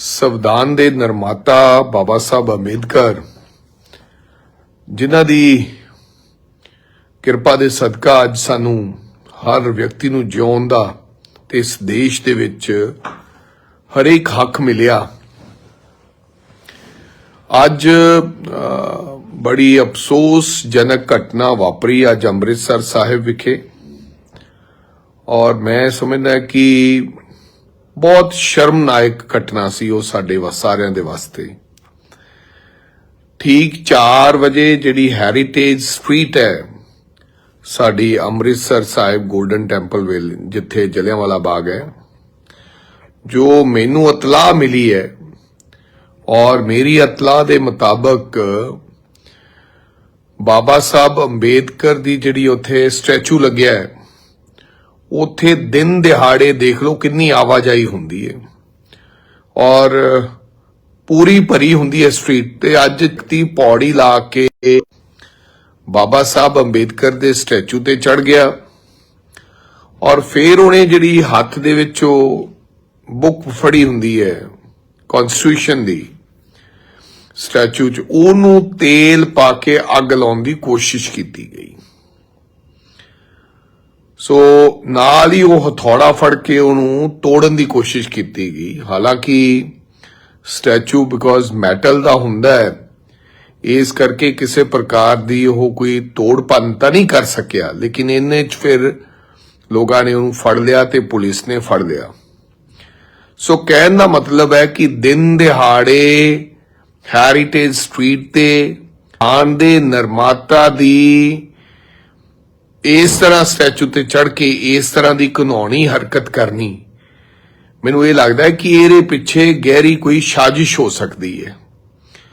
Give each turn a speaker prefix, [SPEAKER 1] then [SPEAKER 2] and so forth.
[SPEAKER 1] ਸੰਵਿਧਾਨ ਦੇ ਨਿਰਮਾਤਾ ਬਾਬਾ ਸਾਹਿਬ ਅੰਬੇਦਕਰ ਜਿਨ੍ਹਾਂ ਦੀ ਕਿਰਪਾ ਦੇ ਸਦਕਾ ਅੱਜ ਸਾਨੂੰ ਹਰ ਵਿਅਕਤੀ ਨੂੰ ਜਿਉਣ ਦਾ ਤੇ ਇਸ ਦੇਸ਼ ਦੇ ਵਿੱਚ ਹਰੇਕ ਹੱਕ ਮਿਲਿਆ। ਅੱਜ ਅ, ਬੜੀ ਅਫਸੋਸਜਨਕ ਘਟਨਾ ਵਾਪਰੀ ਅੱਜ ਅੰਮ੍ਰਿਤਸਰ ਸਾਹਿਬ ਵਿਖੇ। ਔਰ ਮੈਂ ਸਮਝਦਾ ਕਿ ਬਹੁਤ ਸ਼ਰਮਨਾਇਕ ਘਟਨਾ ਸੀ ਉਹ ਸਾਡੇ ਸਾਰਿਆਂ ਦੇ ਵਾਸਤੇ। ਠੀਕ 4 ਵਜੇ ਜਿਹੜੀ ਹੈਰੀਟੇਜ ਸਟਰੀਟ ਹੈ, ਸਾਡੀ ਅੰਮ੍ਰਿਤਸਰ ਸਾਹਿਬ 골ਡਨ ਟੈਂਪਲ ਵੇਲ, ਜਿੱਥੇ ਜਲਿਆਂਵਾਲਾ ਬਾਗ ਹੈ, ਜੋ ਮੈਨੂੰ ਇਤਲਾਹ ਮਿਲੀ ਹੈ ਔਰ ਮੇਰੀ ਇਤਲਾਹ ਦੇ ਮੁਤਾਬਕ ਬਾਬਾ ਸਾਹਿਬ ਅੰਬੇਦਕਰ ਦੀ ਜਿਹੜੀ ਉੱਥੇ ਸਟੈਚੂ ਲੱਗਿਆ ਹੈ ਉੱਥੇ ਦਿਨ ਦਿਹਾੜੇ ਦੇਖ ਲਓ ਕਿੰਨੀ ਆਵਾਜਾਈ ਹੁੰਦੀ ਹੈ ਔਰ ਪੂਰੀ ਭਰੀ ਹੁੰਦੀ ਹੈ ਸਟਰੀਟ ਤੇ ਅੱਜ ਤੀ ਪੌੜੀ ਲਾ ਕੇ ਬਾਬਾ ਸਾਹਿਬ ਅੰਬੇਦਕਰ ਦੇ ਸਟੈਚੂ ਤੇ ਚੜ ਗਿਆ। ਔਰ ਫੇਰ ਉਹਨੇ ਜਿਹੜੀ ਹੱਥ ਦੇ ਵਿੱਚ ਉਹ ਬੁੱਕ ਫੜੀ ਹੁੰਦੀ ਹੈ ਕਨਸਟੀਟਿਊਸ਼ਨ ਦੀ, ਸਟੈਚੂ 'ਚ, ਉਹਨੂੰ ਤੇਲ ਪਾ ਕੇ ਅੱਗ ਲਾਉਣ ਦੀ ਕੋਸ਼ਿਸ਼ ਕੀਤੀ ਗਈ। ਸੋ ਨਾਲ ਹੀ ਉਹ ਹਥੌੜਾ ਫੜ ਕੇ ਉਹਨੂੰ ਤੋੜਨ ਦੀ ਕੋਸ਼ਿਸ਼ ਕੀਤੀ ਗਈ। ਹਾਲਾਂਕਿ ਸਟੈਚੂ ਬਿਕੋਜ਼ ਮੈਟਲ ਦਾ ਹੁੰਦਾ ਹੈ, ਇਸ ਕਰਕੇ ਕਿਸੇ ਪ੍ਰਕਾਰ ਦੀ ਉਹ ਕੋਈ ਤੋੜ ਭੰਨ ਤਾਂ ਨਹੀਂ ਕਰ ਸਕਿਆ, ਲੇਕਿਨ ਇਹਨੇ ਚ ਫਿਰ ਲੋਕਾਂ ਨੇ ਉਹਨੂੰ ਫੜ ਲਿਆ ਤੇ ਪੁਲਿਸ ਨੇ ਫੜ ਲਿਆ। ਸੋ ਕਹਿਣ ਦਾ ਮਤਲਬ ਹੈ ਕਿ ਦਿਨ ਦਿਹਾੜੇ ਹੈਰੀਟੇਜ ਸਟਰੀਟ ਤੇ ਆਨ ਦੇ ਨਿਰਮਾਤਾ ਦੀ ਇਸ ਤਰ੍ਹਾਂ ਸਟੈਚੂ ਤੇ ਚੜ ਕੇ ਇਸ ਤਰ੍ਹਾਂ ਦੀ ਘਨੌਣੀ ਹਰਕਤ ਕਰਨੀ, ਮੈਨੂੰ ਇਹ ਲੱਗਦਾ ਹੈ ਕਿ ਇਹਦੇ ਪਿੱਛੇ ਗਹਿਰੀ ਕੋਈ ਸਾਜ਼ਿਸ਼ ਹੋ ਸਕਦੀ ਹੈ।